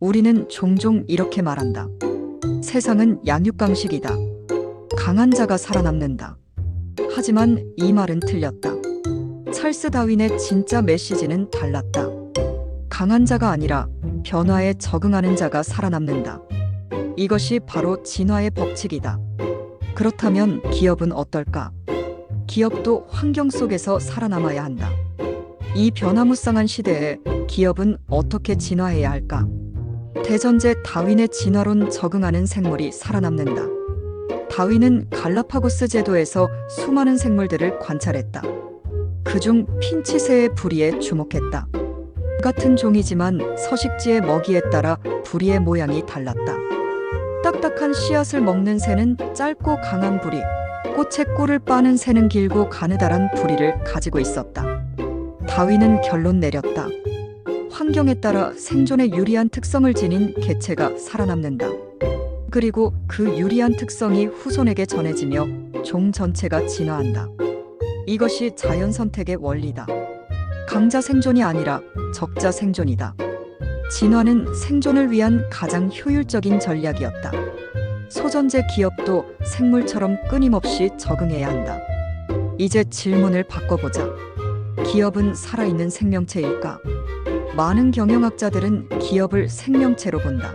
우리는 종종 이렇게 말한다. 세상은 양육강식이다. 강한 자가 살아남는다. 하지만 이 말은 틀렸다. 찰스 다윈의 진짜 메시지는 달랐다. 강한 자가 아니라 변화에 적응하는 자가 살아남는다. 이것이 바로 진화의 법칙이다. 그렇다면 기업은 어떨까? 기업도 환경 속에서 살아남아야 한다. 이 변화무쌍한 시대에 기업은 어떻게 진화해야 할까? 대전제 다윈의 진화론 적응하는 생물이 살아남는다. 다윈은 갈라파고스 제도에서 수많은 생물들을 관찰했다. 그중 핀치새의 부리에 주목했다. 같은 종이지만 서식지의 먹이에 따라 부리의 모양이 달랐다. 딱딱한 씨앗을 먹는 새는 짧고 강한 부리, 꽃의 꿀을 빠는 새는 길고 가느다란 부리를 가지고 있었다. 다윈은 결론 내렸다. 환경에 따라 생존에 유리한 특성을 지닌 개체가 살아남는다. 그리고 그 유리한 특성이 후손에게 전해지며 종 전체가 진화한다. 이것이 자연 선택의 원리다. 강자 생존이 아니라 적자 생존이다. 진화는 생존을 위한 가장 효율적인 전략이었다. 소전제 기업도 생물처럼 끊임없이 적응해야 한다. 이제 질문을 바꿔보자. 기업은 살아있는 생명체일까? 많은 경영학자들은 기업을 생명체로 본다.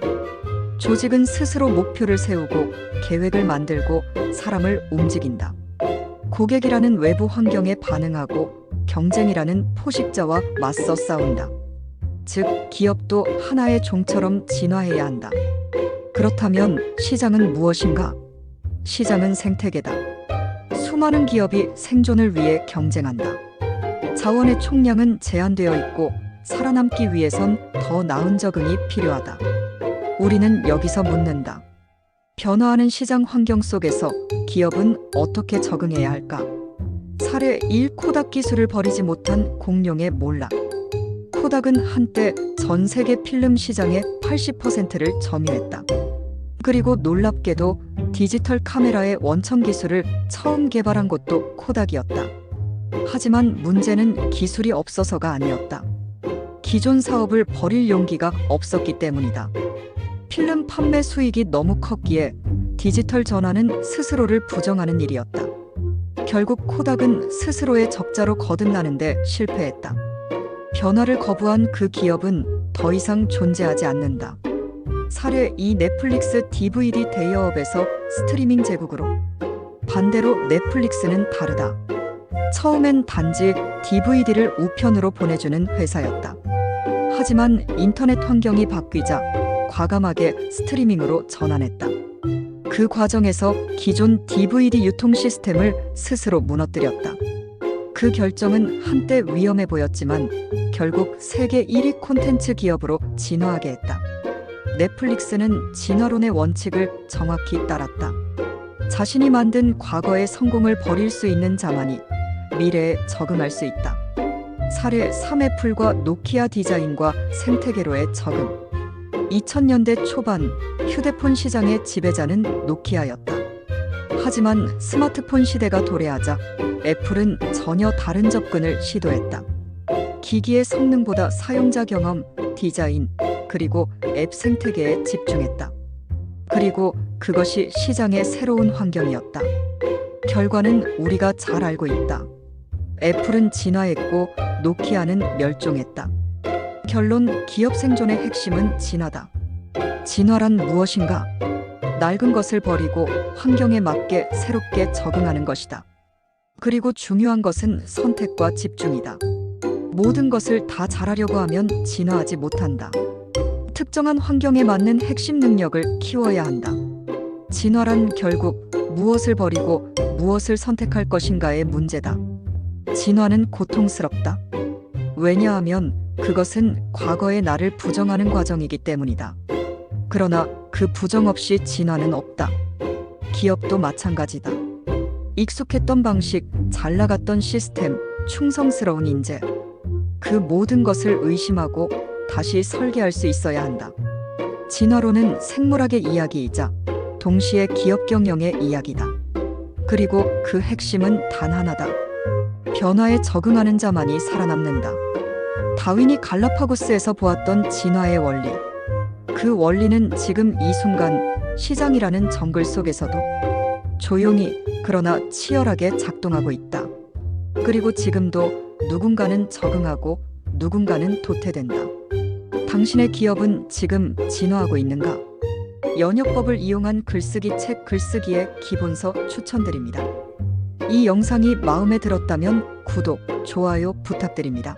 조직은 스스로 목표를 세우고 계획을 만들고 사람을 움직인다. 고객이라는 외부 환경에 반응하고 경쟁이라는 포식자와 맞서 싸운다. 즉, 기업도 하나의 종처럼 진화해야 한다. 그렇다면 시장은 무엇인가? 시장은 생태계다. 수많은 기업이 생존을 위해 경쟁한다. 자원의 총량은 제한되어 있고 살아남기 위해선 더 나은 적응이 필요하다. 우리는 여기서 묻는다. 변화하는 시장 환경 속에서 기업은 어떻게 적응해야 할까? 사례 1 코닥 기술을 버리지 못한 공룡의 몰락. 코닥은 한때 전 세계 필름 시장의 80%를 점유했다. 그리고 놀랍게도 디지털 카메라의 원천 기술을 처음 개발한 곳도 코닥이었다. 하지만 문제는 기술이 없어서가 아니었다. 기존 사업을 버릴 용기가 없었기 때문이다. 필름 판매 수익이 너무 컸기에 디지털 전환은 스스로를 부정하는 일이었다. 결국 코닥은 스스로의 적자로 거듭나는데 실패했다. 변화를 거부한 그 기업은 더 이상 존재하지 않는다. 사례 2 넷플릭스 DVD 대여업에서 스트리밍 제국으로 반대로 넷플릭스는 다르다. 처음엔 단지 DVD를 우편으로 보내주는 회사였다. 하지만 인터넷 환경이 바뀌자 과감하게 스트리밍으로 전환했다. 그 과정에서 기존 DVD 유통 시스템을 스스로 무너뜨렸다. 그 결정은 한때 위험해 보였지만 결국 세계 1위 콘텐츠 기업으로 진화하게 했다. 넷플릭스는 진화론의 원칙을 정확히 따랐다. 자신이 만든 과거의 성공을 버릴 수 있는 자만이 미래에 적응할 수 있다. 사례 3의 풀과 노키아 디자인과 생태계로의 적응. 2000년대 초반 휴대폰 시장의 지배자는 노키아였다. 하지만 스마트폰 시대가 도래하자 애플은 전혀 다른 접근을 시도했다. 기기의 성능보다 사용자 경험, 디자인, 그리고 앱 생태계에 집중했다. 그리고 그것이 시장의 새로운 환경이었다. 결과는 우리가 잘 알고 있다. 애플은 진화했고 노키아는 멸종했다. 결론 기업 생존의 핵심은 진화다. 진화란 무엇인가? 낡은 것을 버리고 환경에 맞게 새롭게 적응하는 것이다. 그리고 중요한 것은 선택과 집중이다. 모든 것을 다 잘하려고 하면 진화하지 못한다. 특정한 환경에 맞는 핵심 능력을 키워야 한다. 진화란 결국 무엇을 버리고 무엇을 선택할 것인가의 문제다. 진화는 고통스럽다. 왜냐하면 그것은 과거의 나를 부정하는 과정이기 때문이다. 그러나 그 부정 없이 진화는 없다. 기업도 마찬가지다. 익숙했던 방식, 잘 나갔던 시스템, 충성스러운 인재. 그 모든 것을 의심하고 다시 설계할 수 있어야 한다. 진화론은 생물학의 이야기이자 동시에 기업 경영의 이야기다. 그리고 그 핵심은 단 하나다. 변화에 적응하는 자만이 살아남는다. 다윈이 갈라파고스에서 보았던 진화의 원리. 그 원리는 지금 이 순간 시장이라는 정글 속에서도 조용히 그러나 치열하게 작동하고 있다. 그리고 지금도 누군가는 적응하고 누군가는 도태된다. 당신의 기업은 지금 진화하고 있는가? 연역법을 이용한 글쓰기 책 글쓰기의 기본서 추천드립니다. 이 영상이 마음에 들었다면 구독, 좋아요 부탁드립니다.